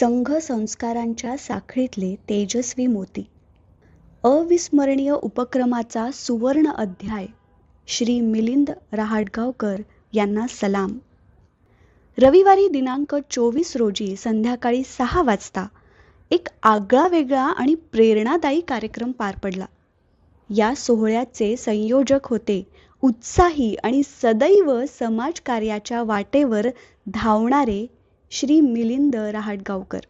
संघ संस्कारांच्या साखळीतले तेजस्वी मोती. अविस्मरणीय उपक्रमाचा सुवर्ण अध्याय श्री मिलिंद रहाटगावकर यांना सलाम. रविवारी दिनांक चोवीस रोजी संध्याकाळी सहा वाजता एक आगळा वेगळा आणि प्रेरणादायी कार्यक्रम पार पडला. या सोहळ्याचे संयोजक होते उत्साही आणि सदैव समाजकार्याच्या वाटेवर धावणारे श्री मिलिंद रहाटगावकर.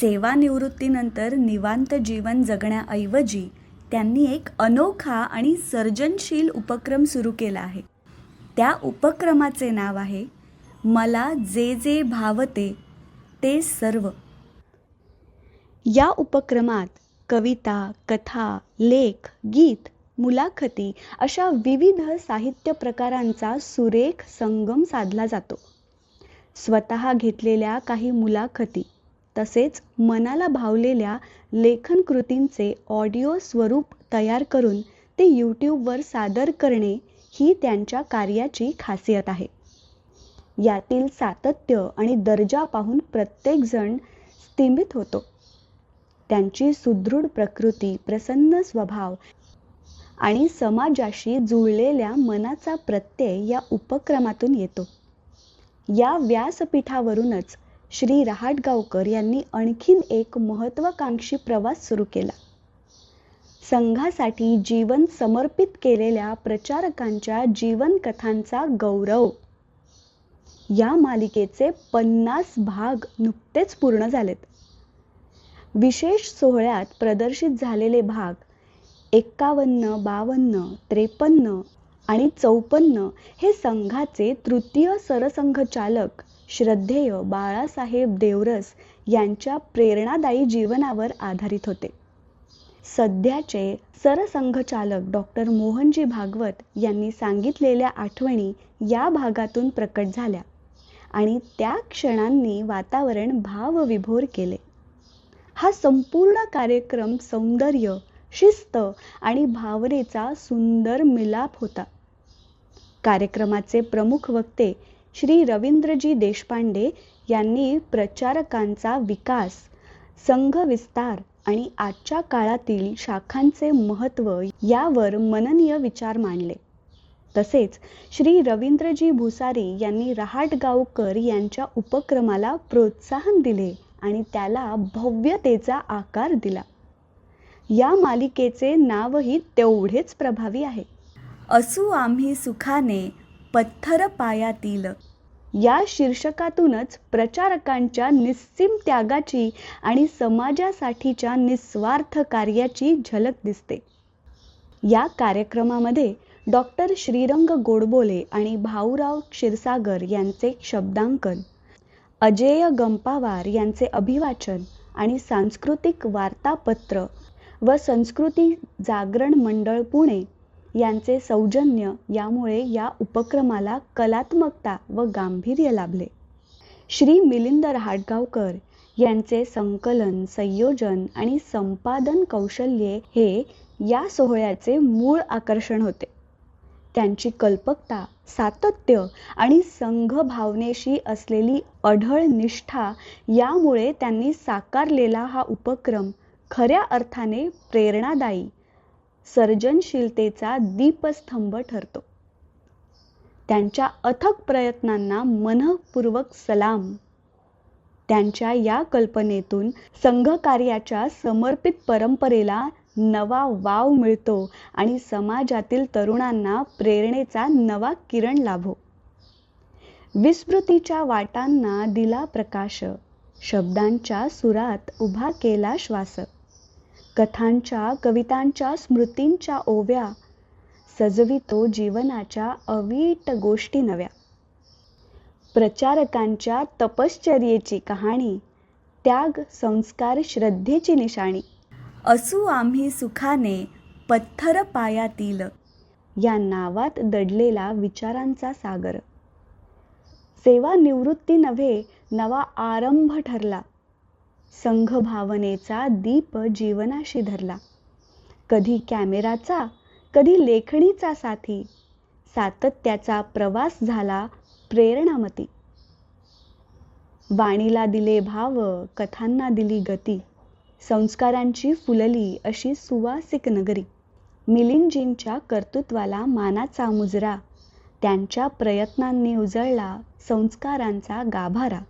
सेवानिवृत्तीनंतर निवांत जीवन जगण्याऐवजी त्यांनी एक अनोखा आणि सर्जनशील उपक्रम सुरू केला आहे. त्या उपक्रमाचे नाव आहे मला जे जे भावते ते सर्व. या उपक्रमात कविता कथा लेख गीत मुलाखती अशा विविध साहित्य प्रकारांचा सुरेख संगम साधला जातो. स्वतः घेतलेल्या काही मुलाखती तसेच मनाला भावलेल्या लेखन कृतींचे ऑडिओ स्वरूप तयार करून ते यूट्यूबवर सादर करणे ही त्यांच्या कार्याची खासियत आहे. यातील सातत्य आणि दर्जा पाहून प्रत्येकजण स्तिमित होतो. त्यांची सुदृढ प्रकृती प्रसन्न स्वभाव आणि समाजाशी जुळलेल्या मनाचा प्रत्यय या उपक्रमातून येतो. या व्यासपीठावरूनच श्री रहाटगावकर यांनी आणखीन एक महत्त्वाकांक्षी प्रवास सुरू केला. संघासाठी जीवन समर्पित केलेल्या प्रचारकांच्या जीवनकथांचा गौरव या मालिकेचे पन्नास भाग नुकतेच पूर्ण झालेत. विशेष सोहळ्यात प्रदर्शित झालेले भाग एक्कावन्न बावन्न त्रेपन्न आणि चौपन्न हे संघाचे तृतीय सरसंघचालक श्रद्धेय बाळासाहेब देवरस यांच्या प्रेरणादायी जीवनावर आधारित होते. सध्याचे सरसंघचालक डॉक्टर मोहनजी भागवत यांनी सांगितलेल्या आठवणी या भागातून प्रकट झाल्या आणि त्या क्षणांनी वातावरण भावविभोर केले. हा संपूर्ण कार्यक्रम सौंदर्य शिस्त आणि भावनेचा सुंदर मिलाप होता. कार्यक्रमाचे प्रमुख वक्ते श्री रवींद्रजी देशपांडे यांनी प्रचारकांचा विकास संघ विस्तार आणि आजच्या काळातील शाखांचे महत्त्व यावर मननीय विचार मांडले. तसेच श्री रवींद्रजी भुसारी यांनी रहाटगावकर यांच्या उपक्रमाला प्रोत्साहन दिले आणि त्याला भव्यतेचा आकार दिला. या मालिकेचे नावही तेवढेच प्रभावी आहे. असू आम्ही सुखाने पत्थर पायातील. या शीर्षकातूनच प्रचारकांच्या निस्सीम त्यागाची आणि समाजासाठीच्या निस्वार्थ कार्याची झलक दिसते. या कार्यक्रमामध्ये डॉक्टर श्रीरंग गोडबोले आणि भाऊराव क्षीरसागर यांचे शब्दांकन अजेय गंपावार यांचे अभिवाचन आणि सांस्कृतिक वार्तापत्र व संस्कृती जागरण मंडळ पुणे यांचे सौजन्य यामुळे या उपक्रमाला कलात्मकता व गांभीर्य लाभले. श्री मिलिंद रहाटगावकर यांचे संकलन संयोजन आणि संपादन कौशल्ये हे या सोहळ्याचे मूळ आकर्षण होते. त्यांची कल्पकता सातत्य आणि संघ भावनेशी असलेली अढळ निष्ठा यामुळे त्यांनी साकारलेला हा उपक्रम खऱ्या अर्थाने प्रेरणादायी सर्जनशीलतेचा दीपस्तंभ ठरतो. त्यांच्या अथक प्रयत्नांना मनपूर्वक सलाम. त्यांच्या या कल्पनेतून संघकार्याच्या समर्पित परंपरेला नवा वाव मिळतो आणि समाजातील तरुणांना प्रेरणेचा नवा किरण लाभो. विस्मृतीच्या वाटांना दिला प्रकाश शब्दांच्या सुरात उभा केला श्वास. कथांच्या कवितांच्या स्मृतींच्या ओव्या सजवितो जीवनाच्या अवीट गोष्टी नव्या. प्रचारकांच्या तपश्चर्येची कहाणी त्याग संस्कार श्रद्धेची निशाणी. असू आम्ही सुखाने पत्थर पायातील या नावात दडलेला विचारांचा सागर. सेवानिवृत्ती नव्हे नवा आरंभ ठरला. संघ भावनेचा दीप जीवनाशी धरला. कधी कॅमेराचा कधी लेखणीचा साथी. सातत्याचा प्रवास झाला प्रेरणामती. वाणीला दिले भाव कथांना दिली गती. संस्कारांची फुलली अशी सुवासिक नगरी. मिलिंदजींच्या कर्तृत्वाला मानाचा मुजरा. त्यांच्या प्रयत्नांनी उजळला संस्कारांचा गाभारा.